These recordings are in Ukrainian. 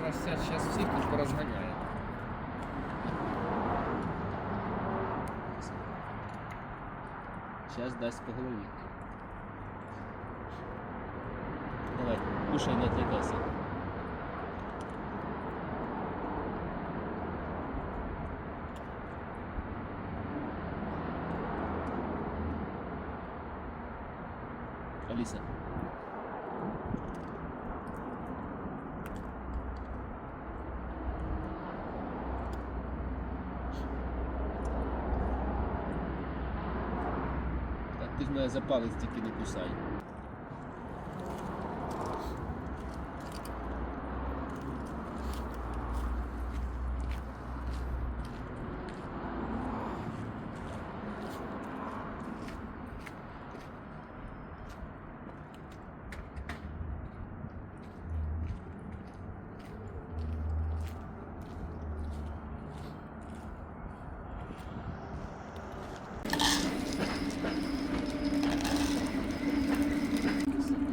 якраз зараз всіх тут порозганяє. Зараз дасть по голові. Давай, кушай, не отвлекайся. Алиса. ти мене за палець тільки не кусай.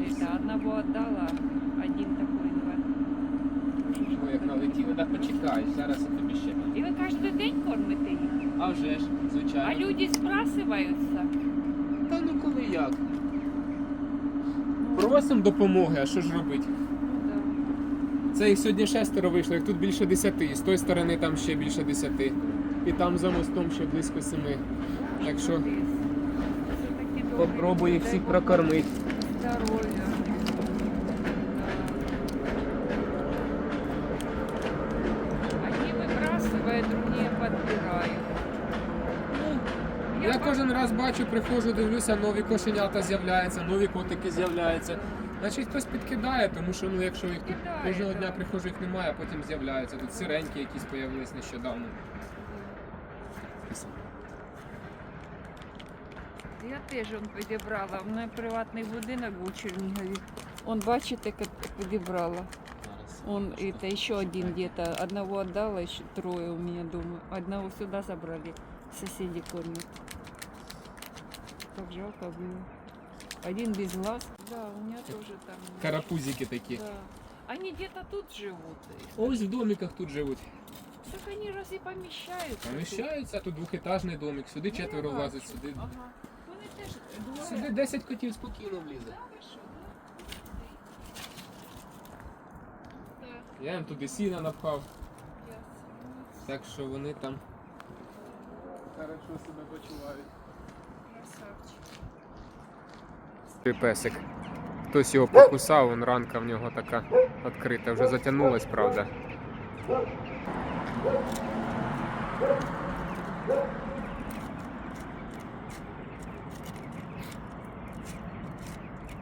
Это одного отдала, один такой два. Ой, як налетіли, так почекай, зараз я тобі ще. І ви кожен день кормите їх? А вже ж, звичайно. А люди збрасуються? Та ну коли як? Просимо допомоги, а що ж робити? Да. Це їх сьогодні шестеро вийшло, їх тут більше десяти, з тої сторони там ще більше десяти. І там за мостом ще близько семи. Так що попробую їх всіх прокормити. Здоров'я. Я кожен раз бачу, приходжу, дивлюся, нові кошенята з'являються, нові котики з'являються. Значить хтось підкидає, тому що ну якщо їх тут кожного дня приходжу, їх немає, а потім з'являються. Тут сиренькі якісь з'явились нещодавно. Я теж он підібрала. У мене приватний будинок був у Чернігові. Он, бачите, як підібрала. Он это еще один где-то. Одного отдала, еще трое у меня дома. Одного сюда забрали. Соседи кормят. Так жалко было. Один без глаз. Да, у меня тоже там. Карапузики такі. Да. Они где-то тут живут. Ось в домиках тут живуть. Так они раз и помещаются. Поміщаються, тут двохетажний домик, сюди четверо Ну, влазить, сюди. Ага. Вони теж двоє. Сюди 10 котів спокійно влізе. Да, ви що. Так, Я їм туди сіна напхав, ясно. так що вони там хорошо себе почувають. Красавчик. Песик. Хтось його покусав, вон ранка в нього така відкрита. Вже затягнулась, правда.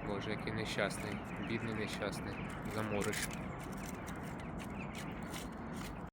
Боже, який нещасний, бідний нещасний, замориш.